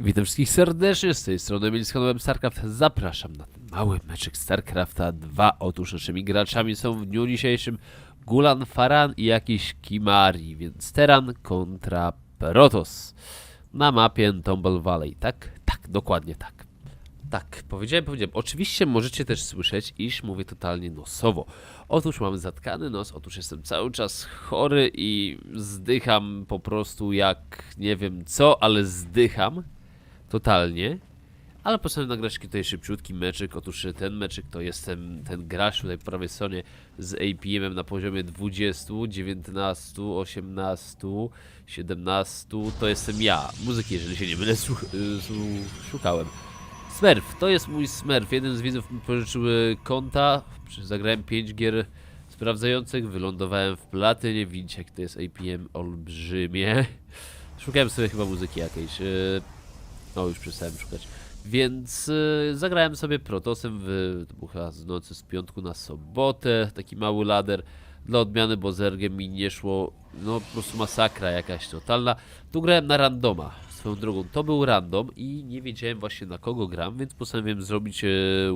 Witam wszystkich serdecznie, z tej strony Emil StarCraft. Zapraszam na ten mały meczek StarCrafta 2. Otóż naszymi graczami są w dniu dzisiejszym Gulan Faran i jakiś Kimari, więc Teran kontra Protoss na mapie Tumble Valley, tak? Tak, dokładnie tak. Tak, powiedziałem, powiedziałem. Oczywiście możecie też słyszeć, iż mówię totalnie nosowo. Otóż mam zatkany nos, otóż jestem cały czas chory i zdycham po prostu jak nie wiem co, ale zdycham totalnie. Ale postanowiłem nagrać tutaj szybciutki meczyk. Otóż ten meczyk to jestem ten gracz tutaj po prawej stronie z APM-em na poziomie 20, 19, 18, 17. To jestem ja. Muzyki, jeżeli się nie mylę, y, szukałem. Smurf, to jest mój Smurf. Jeden z widzów mi pożyczył y, konta. Zagrałem 5 gier sprawdzających. Wylądowałem w platynie. Widzicie, jak to jest APM olbrzymie. Szukałem sobie chyba muzyki jakiejś. Y, No, już przestałem szukać. Więc y, zagrałem sobie Protosem w chyba z nocy z piątku na sobotę. Taki mały lader. Dla odmiany, bo z Ergiem mi nie szło. No, po prostu masakra jakaś totalna. Tu grałem na randoma. Swoją drogą, to był random i nie wiedziałem właśnie na kogo gram, więc postanowiłem zrobić e,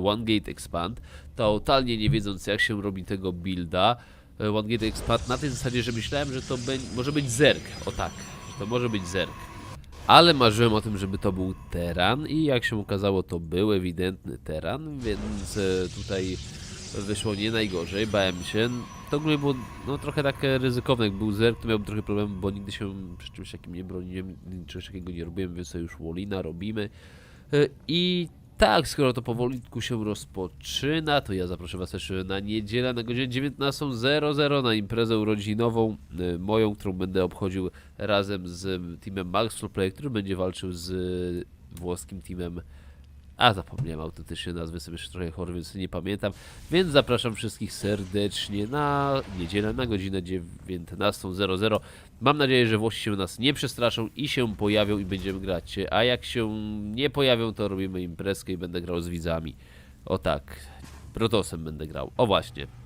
One Gate Expand. Totalnie nie wiedząc jak się robi tego builda. E, One Gate Expand na tej zasadzie, że myślałem, że to może być Zerg. O tak, że to może być Zerg. Ale marzyłem o tym, żeby to był Teran i jak się okazało, to był ewidentny Teran, więc e, tutaj wyszło nie najgorzej, bałem się. To ogólnie było no, trochę tak ryzykowne, jak był Zerg, to miałbym trochę problemu, bo nigdy się przy czymś takim nie broniłem, czegoś takiego nie robiłem, więc sobie już Wolina robimy. E, I tak, skoro to powolutku się rozpoczyna, to ja zaproszę Was też na niedzielę na godzinę 19.00 na imprezę urodzinową e, moją, którą będę obchodził razem z teamem Max Play, który będzie walczył z włoskim teamem a zapomniałem autentycznie nazwy, sobie jeszcze trochę chory, więc nie pamiętam. Więc zapraszam wszystkich serdecznie na niedzielę na godzinę 19.00. Mam nadzieję, że Włosi się nas nie przestraszą i się pojawią i będziemy grać. A jak się nie pojawią, to robimy imprezkę i będę grał z widzami. O tak, Protosem będę grał. O właśnie.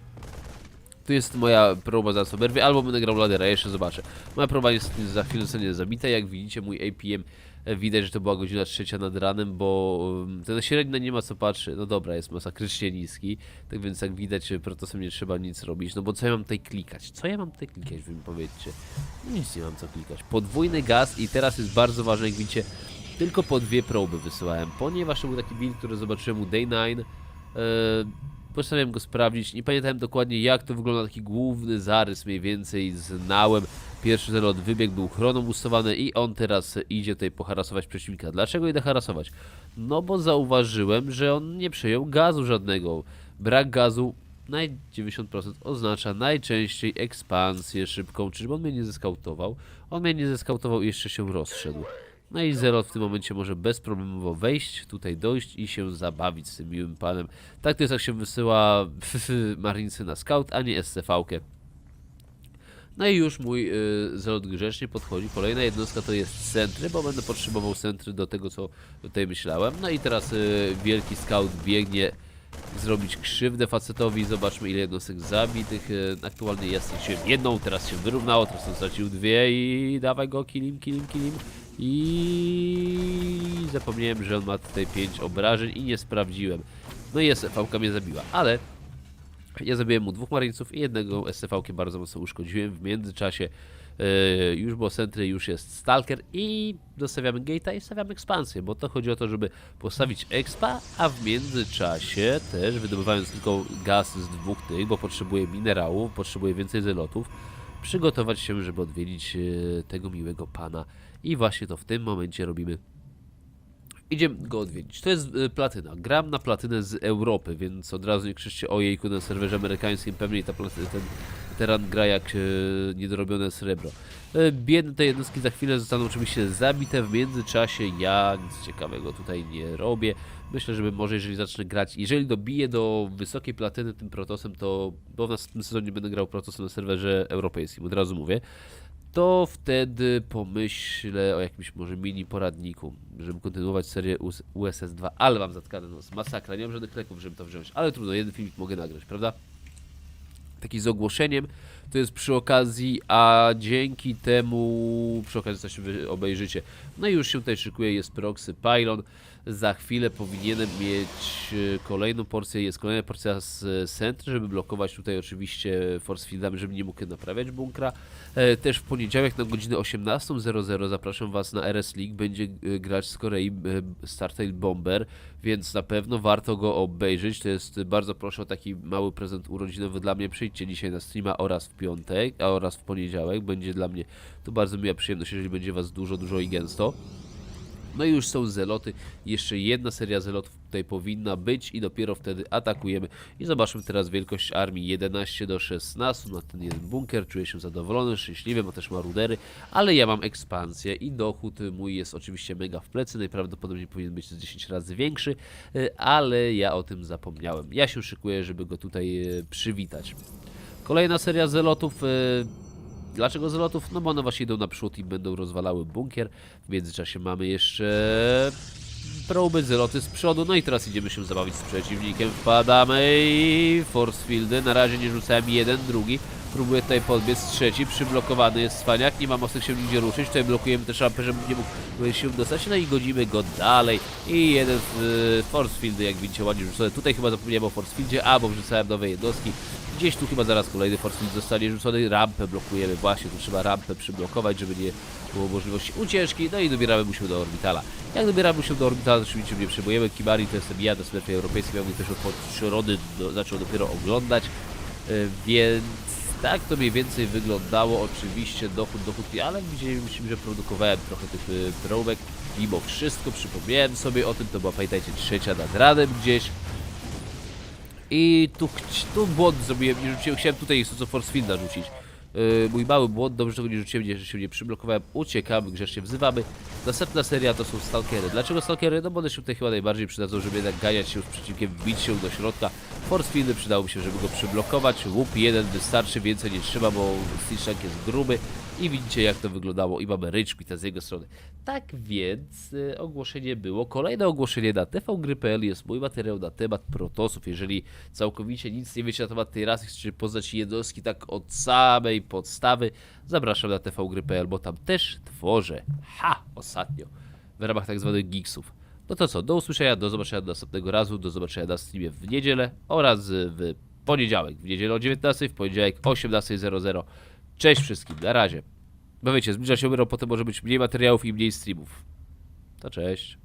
Tu jest moja próba za soberwie, albo będę grał ladera, jeszcze zobaczę. Moja próba jest za chwilę zostanie zabita, jak widzicie mój APM e, widać, że to była godzina trzecia nad ranem, bo ten średni nie ma co patrzy. No dobra, jest masakrycznie niski, tak więc jak widać e, protosem nie trzeba nic robić, no bo co ja mam tutaj klikać? Co ja mam tutaj klikać, wy mi powiedzcie? Nic nie mam co klikać. Podwójny gaz i teraz jest bardzo ważne, jak widzicie, tylko po dwie proby wysyłałem, ponieważ był taki build, który zobaczyłem u Day 9, postanowiłem go sprawdzić. Nie pamiętałem dokładnie jak to wygląda, taki główny zarys mniej więcej znałem. Pierwszy zelot wybieg był chroną i on teraz idzie tutaj poharasować przeciwnika. Dlaczego idę harasować? No bo zauważyłem, że on nie przejął gazu żadnego. Brak gazu na 90% oznacza najczęściej ekspansję szybką, czyli on mnie nie zeskautował. On mnie nie zeskautował i jeszcze się rozszedł. No i Zerot w tym momencie może bezproblemowo wejść, tutaj dojść i się zabawić z tym miłym panem. Tak to jest jak się wysyła Marinesy na scout, a nie SCV-kę. No i już mój y, grzecznie podchodzi. Kolejna jednostka to jest centry, bo będę potrzebował centry do tego, co tutaj myślałem. No i teraz y, wielki scout biegnie zrobić krzywdę facetowi. Zobaczmy ile jednostek zabitych. Y, Aktualnie straciłem jedną, teraz się wyrównało, teraz on stracił dwie i dawaj go, kilim, kilim, kilim. I zapomniałem, że on ma tutaj 5 obrażeń i nie sprawdziłem. No i SFV mnie zabiła, ale ja zabiłem mu dwóch marinesów i jednego SCV bardzo mocno uszkodziłem. W międzyczasie e, już było Sentry, już jest Stalker i dostawiamy gate'a i stawiamy ekspansję, bo to chodzi o to, żeby postawić expa, a w międzyczasie też wydobywając tylko gaz z dwóch tych, bo potrzebuję minerałów, potrzebuję więcej zelotów, przygotować się, żeby odwiedzić e, tego miłego pana i właśnie to w tym momencie robimy Idziemy go odwiedzić. To jest y, platyna. Gram na platynę z Europy, więc od razu nie krzyczcie ojejku na serwerze amerykańskim. Pewnie ta platy, ten teran gra jak y, niedorobione srebro. Y, biedne te jednostki za chwilę zostaną oczywiście zabite. W międzyczasie ja nic ciekawego tutaj nie robię. Myślę, że może jeżeli zacznę grać, jeżeli dobiję do wysokiej platyny tym protosem, to bo w następnym sezonie będę grał protosem na serwerze europejskim, od razu mówię to wtedy pomyślę o jakimś może mini poradniku, żeby kontynuować serię US- USS 2, ale mam zatkany nos, masakra, nie mam żadnych leków, żeby to wziąć, ale trudno, jeden filmik mogę nagrać, prawda? Tak taki z ogłoszeniem. To jest przy okazji, a dzięki temu przy okazji coś obejrzycie. No i już się tutaj szykuje, jest Proxy Pylon. Za chwilę powinienem mieć e, kolejną porcję, jest kolejna porcja z Sentry, żeby blokować tutaj oczywiście force fieldami, żeby nie mógł naprawiać bunkra. E, Też w poniedziałek na godzinę 18.00 zapraszam Was na RS League. Będzie e, grać z Korei e, Startail Bomber, więc na pewno warto go obejrzeć. To jest bardzo proszę o taki mały prezent urodzinowy dla mnie. Przyjdźcie dzisiaj na streama oraz w piątek, a oraz w poniedziałek. Będzie dla mnie to bardzo miła przyjemność, jeżeli będzie Was dużo, dużo i gęsto. No i już są zeloty. Jeszcze jedna seria zelotów tutaj powinna być i dopiero wtedy atakujemy. I zobaczmy teraz wielkość armii 11 do 16 na ten jeden bunkier. Czuję się zadowolony, szczęśliwy, ma też marudery, ale ja mam ekspansję i dochód mój jest oczywiście mega w plecy. Najprawdopodobniej powinien być z 10 razy większy, y, ale ja o tym zapomniałem. Ja się szykuję, żeby go tutaj y, przywitać. Kolejna seria zelotów. Y, Dlaczego zelotów? No bo one właśnie idą naprzód i będą rozwalały bunkier. W międzyczasie mamy jeszcze próby zeloty z przodu. No i teraz idziemy się zabawić z przeciwnikiem. Wpadamy i force fieldy. Na razie nie rzucałem jeden, drugi. Próbuję tutaj podbiec trzeci. Przyblokowany jest cwaniak. Nie ma mocnych się nigdzie ruszyć. Tutaj blokujemy też rampę, żeby nie mógł się dostać. No i godzimy go dalej. I jeden z force fieldy, jak widzicie, ładnie rzucony. Tutaj chyba zapomniałem o force fieldzie, a bo wrzucałem nowe jednostki. Gdzieś tu chyba zaraz kolejny force field zostanie rzucony. Rampę blokujemy właśnie. Tu trzeba rampę przyblokować, żeby nie było możliwości ucieczki. No i dobieramy mu się do orbitala. Jak dobieramy się do orbitala, to oczywiście nie przejmujemy. Kimari to jestem ja, do sklepie europejskim. Miał mnie też od środy do, zaczął dopiero oglądać. Yy, więc tak to mniej więcej wyglądało. Oczywiście dochód, dochód, ale widzieliśmy, że produkowałem trochę tych y, próbek. Mimo wszystko przypomniałem sobie o tym, to była pamiętajcie trzecia nad ranem gdzieś. I tu, tu błąd zrobiłem, nie rzuciłem, chciałem tutaj co Force Fielda rzucić. Yy, mój mały błąd, dobrze, tego nie rzuciłem, nie, że się nie przyblokowałem, uciekamy, grzecznie wzywamy. Następna seria to są stalkery. Dlaczego stalkery? No bo one się tutaj chyba najbardziej przydadzą, żeby jednak ganiać się z przeciwnikiem, wbić się do środka. Force Fieldy przydałoby się, żeby go przyblokować. Łup jeden wystarczy, więcej nie trzeba, bo Stitchak jest gruby. I widzicie jak to wyglądało i mamy Rage z jego strony. Tak więc y, ogłoszenie było. Kolejne ogłoszenie na tvgry.pl jest mój materiał na temat protosów. Jeżeli całkowicie nic nie wiecie na temat tej rasy, chcecie poznać jednostki tak od samej podstawy, zapraszam na tvgry.pl, bo tam też tworzę. Ha! Ostatnio. W ramach tak zwanych geeksów. No to co, do usłyszenia, do zobaczenia następnego razu, do zobaczenia na streamie w niedzielę oraz w poniedziałek. W niedzielę o 19, w poniedziałek o 18.00. Cześć wszystkim, na razie. Bo wiecie, zbliża się umierał, potem może być mniej materiałów i mniej streamów. To cześć.